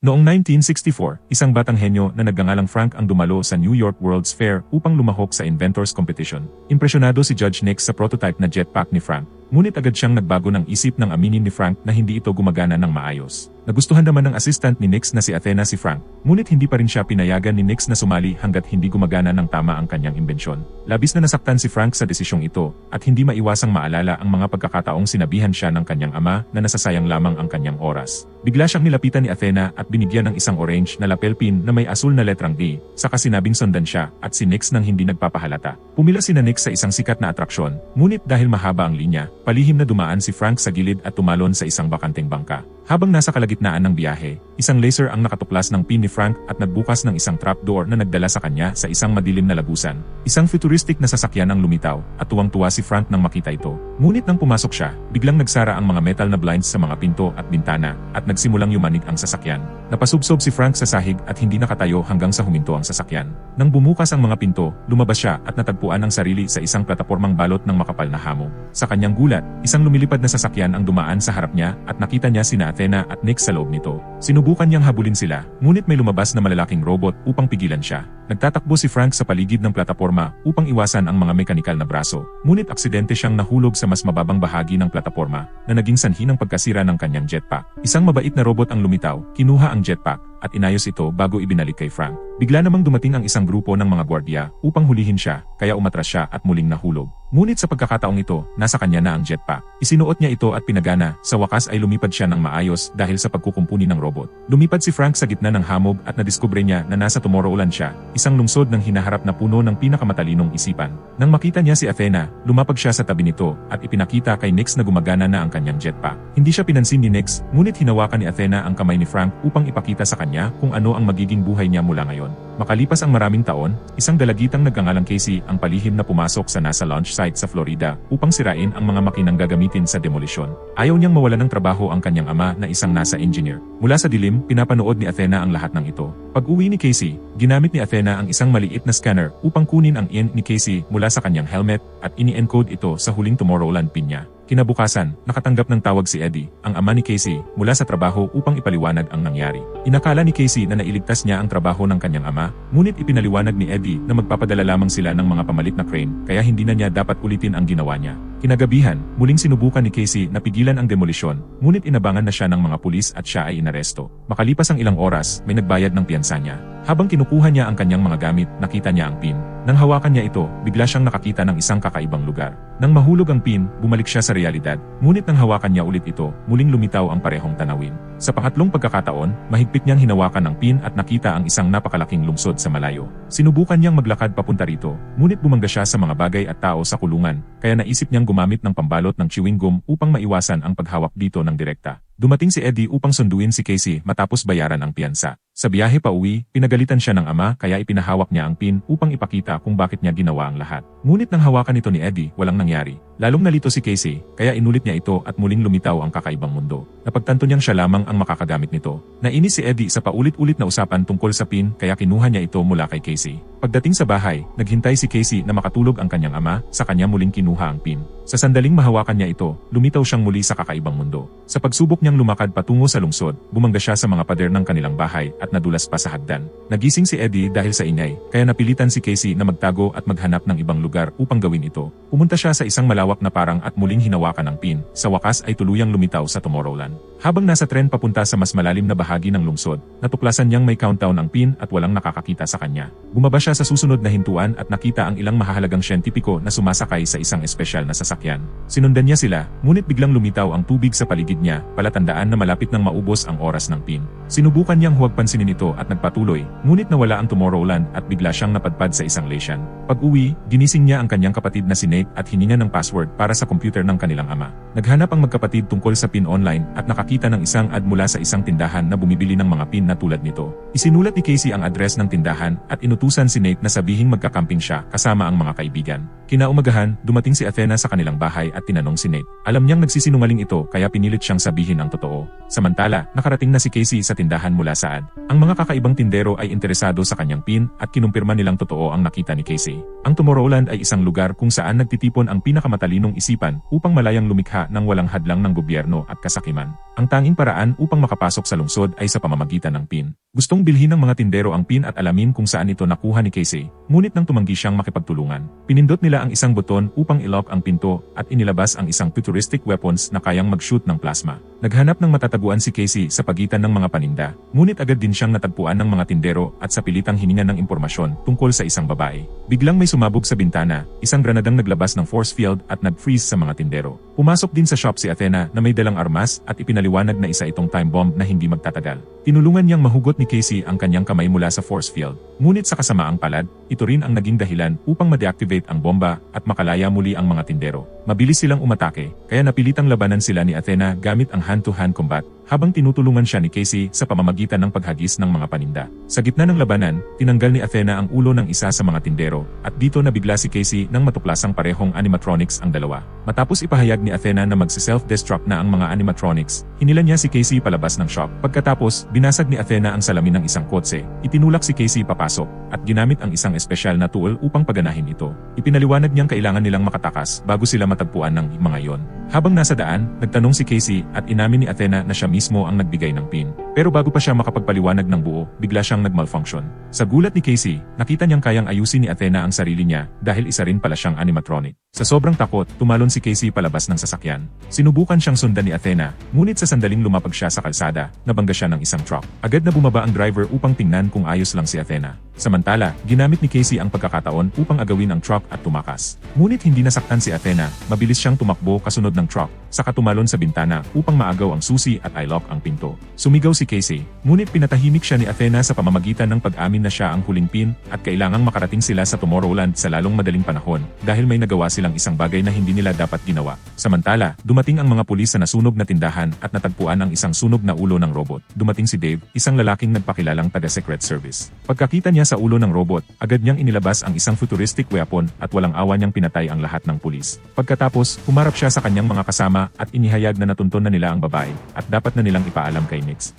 Noong 1964, isang batang henyo na nagngangalang Frank ang dumalo sa New York World's Fair upang lumahok sa Inventors Competition. Impresyonado si Judge Nick sa prototype na jetpack ni Frank, ngunit agad siyang nagbago ng isip ng aminin ni Frank na hindi ito gumagana ng maayos. Nagustuhan naman ng assistant ni Nix na si Athena si Frank, ngunit hindi pa rin siya pinayagan ni Nix na sumali hanggat hindi gumagana ng tama ang kanyang imbensyon. Labis na nasaktan si Frank sa desisyong ito, at hindi maiwasang maalala ang mga pagkakataong sinabihan siya ng kanyang ama na nasasayang lamang ang kanyang oras. Bigla siyang nilapitan ni Athena at binigyan ng isang orange na lapel pin na may asul na letrang D, saka sinabing sundan siya at si Nix nang hindi nagpapahalata. Pumila si Nix sa isang sikat na atraksyon, ngunit dahil mahaba ang linya, palihim na dumaan si Frank sa gilid at tumalon sa isang bakanteng bangka. Habang nasa kalagitnaan ng biyahe, isang laser ang nakatuklas ng pin ni Frank at nagbukas ng isang trapdoor na nagdala sa kanya sa isang madilim na lagusan. Isang futuristic na sasakyan ang lumitaw at tuwang-tuwa si Frank nang makita ito. Ngunit nang pumasok siya, biglang nagsara ang mga metal na blinds sa mga pinto at bintana at nagsimulang yumanig ang sasakyan. Napasubsob si Frank sa sahig at hindi nakatayo hanggang sa huminto ang sasakyan. Nang bumukas ang mga pinto, lumabas siya at natagpuan ang sarili sa isang platapormang balot ng makapal na hamog. Sa kanyang gulat, isang lumilipad na sasakyan ang dumaan sa harap niya at nakita niya sina Athena at Nick sa loob nito. Sinubukan niyang habulin sila, ngunit may lumabas na malalaking robot upang pigilan siya. Nagtatakbo si Frank sa paligid ng plataporma upang iwasan ang mga mekanikal na braso, ngunit aksidente siyang nahulog sa mas mababang bahagi ng plataporma na naging sanhi ng pagkasira ng kanyang jetpack. Isang mabait na robot ang lumitaw, kinuha ang jetpack, at inayos ito bago ibinalik kay Frank. Bigla namang dumating ang isang grupo ng mga gwardiya upang hulihin siya, kaya umatras siya at muling nahulog. Ngunit sa pagkakataong ito, nasa kanya na ang jetpack. Isinuot niya ito at pinagana, sa wakas ay lumipad siya ng maayos dahil sa pagkukumpuni ng robot. Lumipad si Frank sa gitna ng hamog at nadiskubre niya na nasa Tomorrowland siya, isang lungsod ng hinaharap na puno ng pinakamatalinong isipan. Nang makita niya si Athena, lumapag siya sa tabi nito at ipinakita kay Nix na gumagana na ang kanyang jetpack. Hindi siya pinansin ni Nix, ngunit hinawakan ni Athena ang kamay ni Frank upang ipakita sa kanya kung ano ang magiging buhay niya mula ngayon. Makalipas ang maraming taon, isang dalagitang nagkangalang Casey ang palihim na pumasok sa NASA launch site sa Florida upang sirain ang mga makinang gagamitin sa demolisyon. Ayaw niyang mawala ng trabaho ang kanyang ama na isang NASA engineer. Mula sa dilim, pinapanood ni Athena ang lahat ng ito. Pag-uwi ni Casey, ginamit ni Athena ang isang maliit na scanner upang kunin ang IN ni Casey mula sa kanyang helmet at ini-encode ito sa huling Tomorrowland pin niya. Kinabukasan, nakatanggap ng tawag si Eddie, ang ama ni Casey, mula sa trabaho upang ipaliwanag ang nangyari. Inakala ni Casey na nailigtas niya ang trabaho ng kanyang ama, ngunit ipinaliwanag ni Eddie na magpapadala lamang sila ng mga pamalit na crane, kaya hindi na niya dapat ulitin ang ginawa niya. Kinagabihan, muling sinubukan ni Casey na pigilan ang demolisyon, ngunit inabangan na siya ng mga pulis at siya ay inaresto. Makalipas ang ilang oras, may nagbayad ng piyansa niya. Habang kinukuha niya ang kanyang mga gamit, nakita niya ang pin. Nang hawakan niya ito, bigla siyang nakakita ng isang kakaibang lugar. Nang mahulog ang pin, bumalik siya sa realidad, ngunit nang hawakan niya ulit ito, muling lumitaw ang parehong tanawin. Sa pangatlong pagkakataon, mahigpit niyang hinawakan ang pin at nakita ang isang napakalaking lungsod sa malayo. Sinubukan niyang maglakad papunta rito, ngunit bumangga siya sa mga bagay at tao sa kulungan, kaya naisip niyang gumamit ng pambalot ng chewing gum upang maiwasan ang paghawak dito ng direkta. Dumating si Eddie upang sunduin si Casey matapos bayaran ang piyansa. Sa biyahe pa uwi, pinagalitan siya ng ama kaya ipinahawak niya ang pin upang ipakita kung bakit niya ginawa ang lahat. Ngunit nang hawakan ito ni Eddie, walang nangyari. Lalong nalito si Casey, kaya inulit niya ito at muling lumitaw ang kakaibang mundo. Napagtanto niyang siya lamang ang makakagamit nito. Nainis si Eddie sa paulit-ulit na usapan tungkol sa pin kaya kinuha niya ito mula kay Casey. Pagdating sa bahay, naghintay si Casey na makatulog ang kanyang ama, sa kanya muling kinuha ang pin. Sa sandaling mahawakan niya ito, lumitaw siyang muli sa kakaibang mundo. Sa pagsubok niyang lumakad patungo sa lungsod, bumangga siya sa mga pader ng kanilang bahay at nadulas pa sa hagdan. Nagising si Eddie dahil sa ingay, kaya napilitan si Casey na magtago at maghanap ng ibang lugar upang gawin ito. Pumunta siya sa isang malawak na parang at muling hinawakan ang pin. Sa wakas ay tuluyang lumitaw sa Tomorrowland. Habang nasa tren papunta sa mas malalim na bahagi ng lungsod, natuklasan niyang may countdown ang pin at walang nakakakita sa kanya. Bumaba siya sa susunod na hintuan at nakita ang ilang mahahalagang siyentipiko na sumasakay sa isang espesyal na sasakyan. Sinundan niya sila, ngunit biglang lumitaw ang tubig sa paligid niya, palatandaan na malapit nang maubos ang oras ng pin. Sinubukan niyang huwag pansinin ito at nagpatuloy, ngunit nawala ang Tomorrowland at bigla siyang napadpad sa isang lesion. Pag-uwi, ginising niya ang kanyang kapatid na si Nate at hininga ng password para sa computer ng kanilang ama. Naghanap ang magkapatid tungkol sa pin online at nakakita ng isang ad mula sa isang tindahan na bumibili ng mga pin na tulad nito. Isinulat ni Casey ang address ng tindahan at inutusan si Nate na sabihing magkakamping siya kasama ang mga kaibigan. Kinaumagahan, dumating si Athena sa kanilang bahay at tinanong si Nate. Alam niyang nagsisinungaling ito kaya pinilit siyang sabihin ang totoo. Samantala, nakarating na si Casey sa tindahan mula saan. Ang mga kakaibang tindero ay interesado sa kanyang pin at kinumpirma nilang totoo ang nakita ni Casey. Ang Tomorrowland ay isang lugar kung saan nagtitipon ang pinakamatalinong isipan upang malayang lumikha ng walang hadlang ng gobyerno at kasakiman. Ang tanging paraan upang makapasok sa lungsod ay sa pamamagitan ng pin. Gustong bilhin ng mga tindero ang pin at alamin kung saan ito nakuha ni Casey, ngunit nang tumanggi siyang makipagtulungan. Pinindot nila ang isang buton upang ilock ang pinto at inilabas ang isang futuristic weapons na kayang mag-shoot ng plasma. Naghanap ng matataguan si Casey sa pagitan ng mga paninda, ngunit agad din siyang natagpuan ng mga tindero at sa pilitang hininga ng impormasyon tungkol sa isang babae. Biglang may sumabog sa bintana, isang granadang naglabas ng force field at nag-freeze sa mga tindero. Pumasok din sa shop si Athena na may dalang armas at ipinaliwanag na isa itong time bomb na hindi magtatagal. Tinulungan niyang mahugot ni Casey ang kanyang kamay mula sa force field, ngunit sa kasamaang palad, ito rin ang naging dahilan upang ma-deactivate ang bomba at makalaya muli ang mga tindero. Mabilis silang umatake, kaya napilitang labanan sila ni Athena gamit ang Tuhan Kombat, habang tinutulungan siya ni Casey sa pamamagitan ng paghagis ng mga paninda. Sa gitna ng labanan, tinanggal ni Athena ang ulo ng isa sa mga tindero at dito nabigla si Casey nang matuklasang parehong animatronics ang dalawa. Matapos ipahayag ni Athena na magse-self-destruct na ang mga animatronics, hinila niya si Casey palabas ng shop. Pagkatapos, binasag ni Athena ang salamin ng isang kotse, itinulak si Casey papasok, at ginamit ang isang espesyal na tool upang paganahin ito. Ipinaliwanag niyang kailangan nilang makatakas bago sila matagpuan ng mga yon. Habang nasa daan, nagtanong si Casey at inamin ni Athena na siya mismo ang nagbigay ng pin. Pero bago pa siya makapagpaliwanag ng buo, bigla siyang nagmalfunction. Sa gulat ni Casey, nakita niyang kayang ayusin ni Athena ang sarili niya dahil isa rin pala siyang animatronic. Sa sobrang takot, tumalon si Casey palabas ng sasakyan. Sinubukan siyang sundan ni Athena, ngunit sa sandaling lumapag siya sa kalsada, nabangga siya ng isang truck. Agad na bumaba ang driver upang tingnan kung ayos lang si Athena. Samantala, ginamit ni Casey ang pagkakataon upang agawin ang truck at tumakas. Ngunit hindi nasaktan si Athena, mabilis siyang tumakbo kasunod ng truck, saka tumalon sa bintana upang maagaw ang susi at i-lock ang pinto. Sumigaw si Casey, ngunit pinatahimik siya ni Athena sa pamamagitan ng pag-amin na siya ang huling pin at kailangang makarating sila sa Tomorrowland sa lalong madaling panahon dahil may nagawa silang isang bagay na hindi nila dapat ginawa. Samantala, dumating ang mga pulis sa nasunog na tindahan at natagpuan ang isang sunog na ulo ng robot. Dumating si Dave, isang lalaking nagpakilalang taga-Secret Service. Pagkakita niya sa ulo ng robot, agad niyang inilabas ang isang futuristic weapon at walang awa niyang pinatay ang lahat ng pulis. Pagkatapos, humarap siya sa kanyang mga kasama at inihayag na natunton na nila ang babae at dapat na nilang ipaalam kay Nix.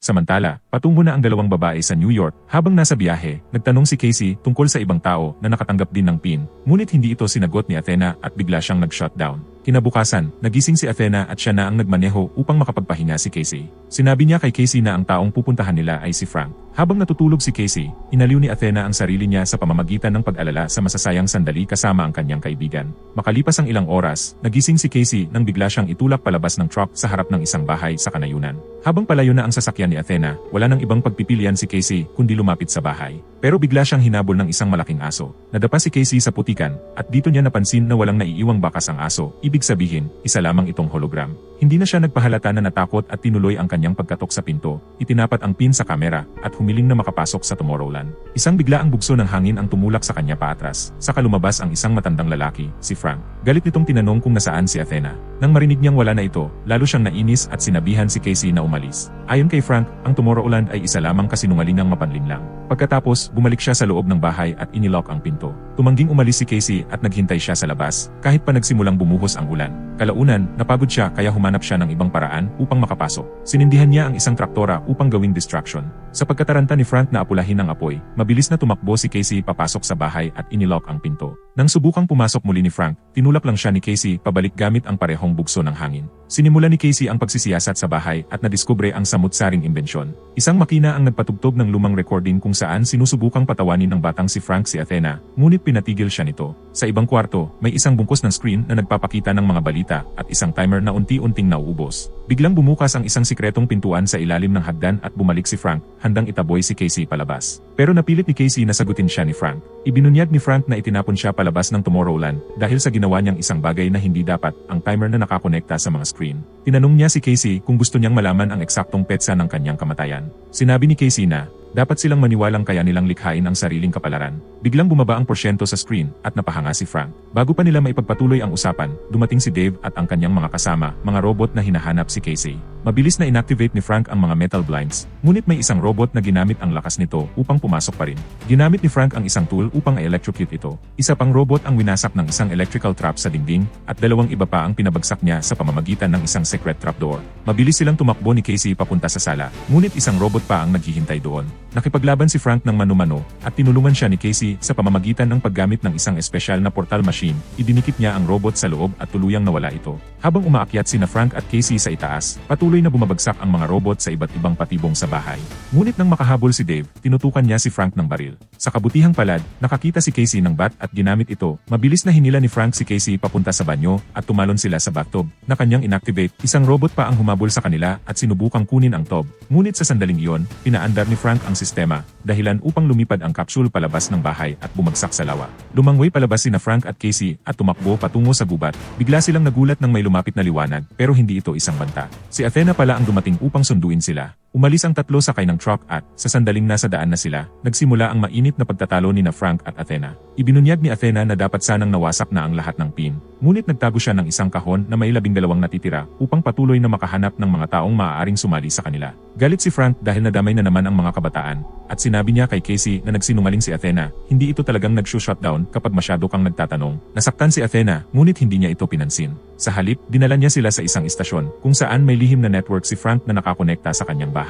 Samantala, patungo na ang dalawang babae sa New York. Habang nasa biyahe, nagtanong si Casey tungkol sa ibang tao na nakatanggap din ng PIN, ngunit hindi ito sinagot ni Athena at bigla siyang nag-shutdown. Kinabukasan, nagising si Athena at siya na ang nagmaneho upang makapagpahinga si Casey. Sinabi niya kay Casey na ang taong pupuntahan nila ay si Frank. Habang natutulog si Casey, inaliw ni Athena ang sarili niya sa pamamagitan ng pag-alala sa masasayang sandali kasama ang kanyang kaibigan. Makalipas ang ilang oras, nagising si Casey nang bigla siyang itulak palabas ng truck sa harap ng isang bahay sa kanayunan. Habang palayo na ang sasakyan ni Athena, wala nang ibang pagpipilian si Casey kundi lumapit sa bahay. Pero bigla siyang hinabol ng isang malaking aso. Nadapa si Casey sa putikan, at dito niya napansin na walang naiiwang bakas ang aso. Ibig sabihin, isa lamang itong hologram. Hindi na siya nagpahalata na natakot at tinuloy ang kanyang pagkatok sa pinto. Itinapat ang pin sa kamera at humiling na makapasok sa Tomorrowland. Isang bigla ang bugso ng hangin ang tumulak sa kanya paatras. Saka lumabas ang isang matandang lalaki, si Frank. Galit nitong tinanong kung nasaan si Athena. Nang marinig niyang wala na ito, lalo siyang nainis at sinabihan si Casey na umalis. Ayon kay Frank, ang Tomorrowland ay isa lamang kasinungalingang mapanlinlang. Pagkatapos, bumalik siya sa loob ng bahay at inilock ang pinto. Tumangging umalis si Casey at naghintay siya sa labas, kahit pa nagsimulang bumuhos ang ulan. Kalaunan, napagod siya kaya humanap siya ng ibang paraan upang makapasok. Sinindihan niya ang isang traktora upang gawing distraction. Sa pagkataranta ni Frank na apulahin ng apoy, mabilis na tumakbo si Casey papasok sa bahay at inilock ang pinto. Nang subukang pumasok muli ni Frank, tinulak lang siya ni Casey pabalik gamit ang parehong bugso ng hangin. Sinimula ni Casey ang pagsisiyasat sa bahay at nadiskubre ang samut-saring imbensyon. Isang makina ang nagpatugtog ng lumang recording kung saan sinusubukang patawanin ng batang si Frank si Athena, ngunit pinatigil siya nito. Sa ibang kwarto, may isang bungkus ng screen na nagpapakita ng mga balita at isang timer na unti-unting nauubos. Biglang bumukas ang isang sikretong pintuan sa ilalim ng hagdan at bumalik si Frank, handang itaboy si Casey palabas. Pero napilit ni Casey na sagutin siya ni Frank. Ibinunyag ni Frank na itinapon siya palabas ng Tomorrowland dahil sa ginawa niyang isang bagay na hindi dapat, ang timer na nakakonekta sa mga screen. Tinanong niya si Casey kung gusto niyang malaman ang eksaktong petsa ng kanyang kamatayan. Sinabi ni Casey na, Dapat silang maniwalang kaya nilang likhain ang sariling kapalaran. Biglang bumaba ang porsyento sa screen at napahanga si Frank. Bago pa nila maipagpatuloy ang usapan, dumating si Dave at ang kanyang mga kasama, mga robot na hinahanap si Casey. Mabilis na inactivate ni Frank ang mga metal blinds, ngunit may isang robot na ginamit ang lakas nito upang pumasok pa rin. Ginamit ni Frank ang isang tool upang i-electrocute ito. Isa pang robot ang winasak ng isang electrical trap sa dingding at dalawang iba pa ang pinabagsak niya sa pamamagitan ng isang secret trapdoor. Mabilis silang tumakbo ni Casey papunta sa sala, ngunit isang robot pa ang naghihintay doon. Nakipaglaban si Frank ng manumano at tinulungan siya ni Casey sa pamamagitan ng paggamit ng isang espesyal na portal machine. Idinikit niya ang robot sa loob at tuluyang nawala ito. Habang umaakyat sina Frank at Casey sa itaas, patuloy na bumabagsak ang mga robot sa iba't ibang patibong sa bahay. Ngunit nang makahabol si Dave, tinutukan niya si Frank ng baril. Sa kabutihang palad, nakakita si Casey ng bat at ginamit ito. Mabilis na hinila ni Frank si Casey papunta sa banyo at tumalon sila sa bathtub na kanyang inactivate. Isang robot pa ang humabol sa kanila at sinubukang kunin ang tub. Ngunit sa sandaling iyon, pinaandar ni Frank ang sistema, dahilan upang lumipad ang capsule palabas ng bahay at bumagsak sa lawa. Lumangway palabas sina Frank at Casey at tumakbo patungo sa gubat. Bigla silang nagulat nang may lumapit na liwanag pero hindi ito isang banta. Si Athena pala ang dumating upang sunduin sila. Umalis ang tatlo sakay ng truck at, sa sandaling nasa daan na sila, nagsimula ang mainit na pagtatalo ni na Frank at Athena. Ibinunyag ni Athena na dapat sanang nawasak na ang lahat ng pin. Ngunit nagtago siya ng isang kahon na may labing dalawang natitira upang patuloy na makahanap ng mga taong maaaring sumali sa kanila. Galit si Frank dahil nadamay na naman ang mga kabataan, at sinabi niya kay Casey na nagsinungaling si Athena, hindi ito talagang nag-shutdown kapag masyado kang nagtatanong. Nasaktan si Athena, ngunit hindi niya ito pinansin. Sa halip, dinala niya sila sa isang istasyon, kung saan may lihim na network si Frank na nakakonekta sa kanyang bahay.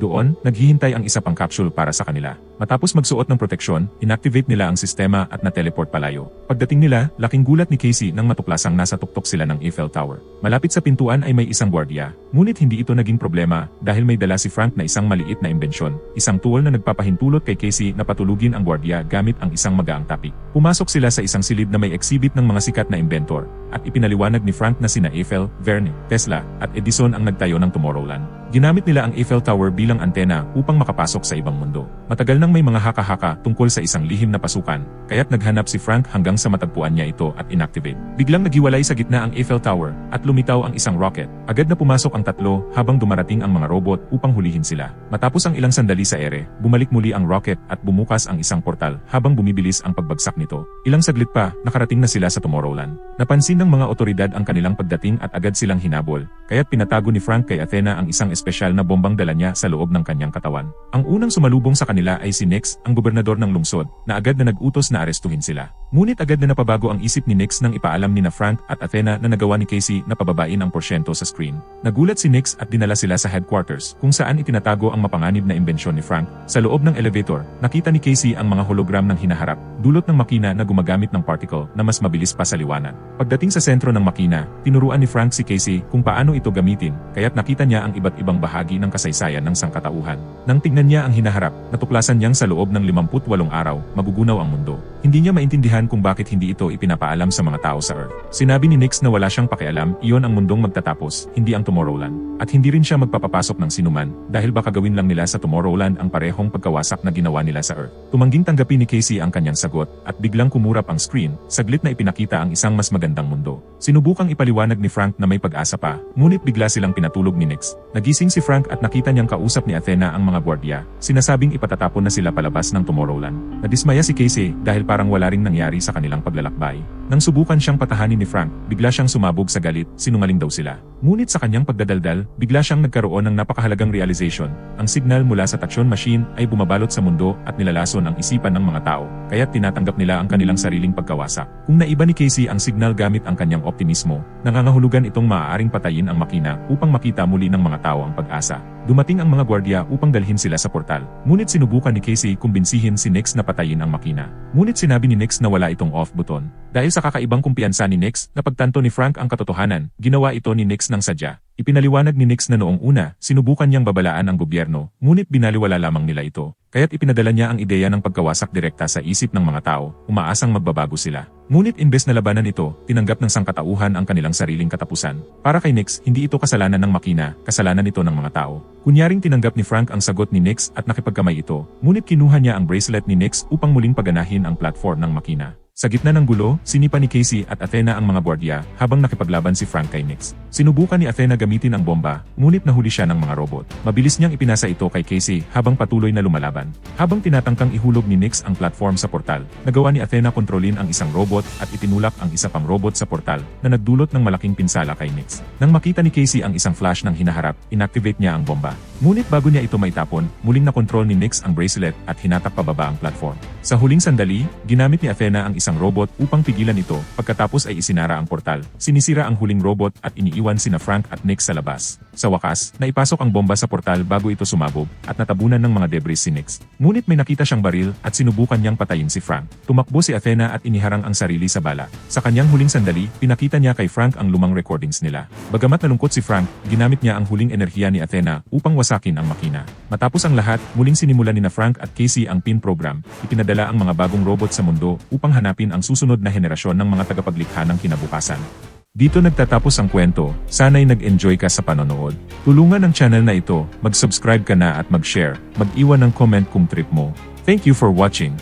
Doon, naghihintay ang isa pang capsule para sa kanila. Matapos magsuot ng proteksyon, inactivate nila ang sistema at na-teleport palayo. Pagdating nila, laking gulat ni Casey nang matuklasang nasa tuktok sila ng Eiffel Tower. Malapit sa pintuan ay may isang gwardiya, ngunit hindi ito naging problema dahil may dala si Frank na isang maliit na imbensyon, isang tool na nagpapahintulot kay Casey na patulugin ang gwardiya gamit ang isang magaang tapik. Pumasok sila sa isang silid na may exhibit ng mga sikat na inventor, at ipinaliwanag ni Frank na sina Eiffel, Verne, Tesla, at Edison ang nagtayo ng Tomorrowland. Ginamit nila ang Eiffel Tower bilang antena upang makapasok sa ibang mundo. Matagal nang may mga haka-haka tungkol sa isang lihim na pasukan, kaya't naghanap si Frank hanggang sa matagpuan niya ito at inactivate. Biglang naghiwalay sa gitna ang Eiffel Tower at lumitaw ang isang rocket. Agad na pumasok ang tatlo habang dumarating ang mga robot upang hulihin sila. Matapos ang ilang sandali sa ere, bumalik muli ang rocket at bumukas ang isang portal habang bumibilis ang pagbagsak nito. Ilang saglit pa, nakarating na sila sa Tomorrowland. Napansin ng mga otoridad ang kanilang pagdating at agad silang hinabol, kaya't pinatago ni Frank kay Athena ang isang espesyal na bombang dala niya sa loob ng kanyang katawan. Ang unang sumalubong sa kanila ay si Nix, ang gobernador ng lungsod, na agad na nag-utos na arestuhin sila. Ngunit agad na napabago ang isip ni Nix nang ipaalam ni na Frank at Athena na nagawa ni Casey na pababain ang porsyento sa screen. Nagulat si Nix at dinala sila sa headquarters kung saan itinatago ang mapanganib na imbensyon ni Frank. Sa loob ng elevator, nakita ni Casey ang mga hologram ng hinaharap, dulot ng makina na gumagamit ng particle na mas mabilis pa sa liwanag. Pagdating sa sentro ng makina, tinuruan ni Frank si Casey kung paano ito gamitin, kaya't nakita niya ang iba't ibang bahagi ng kasaysayan ng sangkatauhan. Nang tingnan niya ang hinaharap, natuklasan niyang sa loob ng 58 araw, magugunaw ang mundo. Hindi niya maintindihan kung bakit hindi ito ipinapaalam sa mga tao sa Earth. Sinabi ni Nix na wala siyang pakialam, iyon ang mundong magtatapos, hindi ang Tomorrowland. At hindi rin siya magpapapasok ng sinuman, dahil baka gawin lang nila sa Tomorrowland ang parehong pagkawasak na ginawa nila sa Earth. Tumangging tanggapin ni Casey ang kanyang sagot, at biglang kumurap ang screen, saglit na ipinakita ang isang mas magandang mundo. Sinubukang ipaliwanag ni Frank na may pag-asa pa, ngunit bigla silang pinatulog ni Nix. Nagising si Frank at nakita niyang kausap ni Athena ang mga gwardiya, sinasabing ipatatapon na sila palabas ng Tomorrowland. Nadismaya si Casey dahil parang wala ring nangyari sa kanilang paglalakbay. Nang subukan siyang patahanin ni Frank, bigla siyang sumabog sa galit, sinungaling daw sila. Ngunit sa kanyang pagdadaldal, bigla siyang nagkaroon ng napakahalagang realization. Ang signal mula sa taksyon machine ay bumabalot sa mundo at nilalason ang isipan ng mga tao, kaya tinatanggap nila ang kanilang sariling pagkawasak. Kung naiba ni Casey ang signal gamit ang kanyang optimismo, nangangahulugan itong maaaring patayin ang makina upang makita muli ng mga tao ang pag-asa. Dumating ang mga gwardiya upang dalhin sila sa portal. Ngunit sinubukan ni Casey kumbinsihin si Nix na patayin ang makina. Ngunit sinabi ni Nix na wala itong off button. Dahil sa kakaibang kumpiyansa ni Nix, napagtanto ni Frank ang katotohanan, ginawa ito ni Nix ng sadya. Ipinaliwanag ni Nix na noong una, sinubukan niyang babalaan ang gobyerno, ngunit binaliwala lamang nila ito. Kaya't ipinadala niya ang ideya ng pagkawasak direkta sa isip ng mga tao, umaasang magbabago sila. Ngunit imbes na labanan ito, tinanggap ng sangkatauhan ang kanilang sariling katapusan. Para kay Nix, hindi ito kasalanan ng makina, kasalanan ito ng mga tao. Kunyaring tinanggap ni Frank ang sagot ni Nix at nakipagkamay ito, ngunit kinuha niya ang bracelet ni Nix upang muling paganahin ang platform ng makina. Sa gitna ng gulo, sinipa ni Casey at Athena ang mga gwardiya habang nakipaglaban si Frank kay Nix. Sinubukan ni Athena gamitin ang bomba, ngunit nahuli siya ng mga robot. Mabilis niyang ipinasa ito kay Casey habang patuloy na lumalaban. Habang tinatangkang ihulog ni Nix ang platform sa portal, nagawa ni Athena kontrolin ang isang robot at itinulak ang isa pang robot sa portal na nagdulot ng malaking pinsala kay Nix. Nang makita ni Casey ang isang flash ng hinaharap, inactivate niya ang bomba. Ngunit bago niya ito maitapon, muling nakontrol ni Nix ang bracelet at hinatak pababa ang platform. Sa huling sandali, ginamit ni Athena ang isang robot upang pigilan ito pagkatapos ay isinara ang portal. Sinisira ang huling robot at iniiwan sina Frank at Nix sa labas. Sa wakas, naipasok ang bomba sa portal bago ito sumabog at natabunan ng mga debris si Nix. Ngunit may nakita siyang baril at sinubukan niyang patayin si Frank. Tumakbo si Athena at iniharang ang sarili sa bala. Sa kanyang huling sandali, pinakita niya kay Frank ang lumang recordings nila. Bagamat nalungkot si Frank, ginamit niya ang huling enerhiya ni Athena upang wasakin ang makina. Matapos ang lahat, muling sinimulan ni na Frank at Casey ang PIN program. Ipinadala ang mga bagong robot sa mundo upang hanapin ang susunod na henerasyon ng mga tagapaglikha ng kinabukasan. Dito nagtatapos ang kwento, sana'y nag-enjoy ka sa panonood. Tulungan ang channel na ito, mag-subscribe ka na at mag-share, mag-iwan ng comment kung trip mo. Thank you for watching.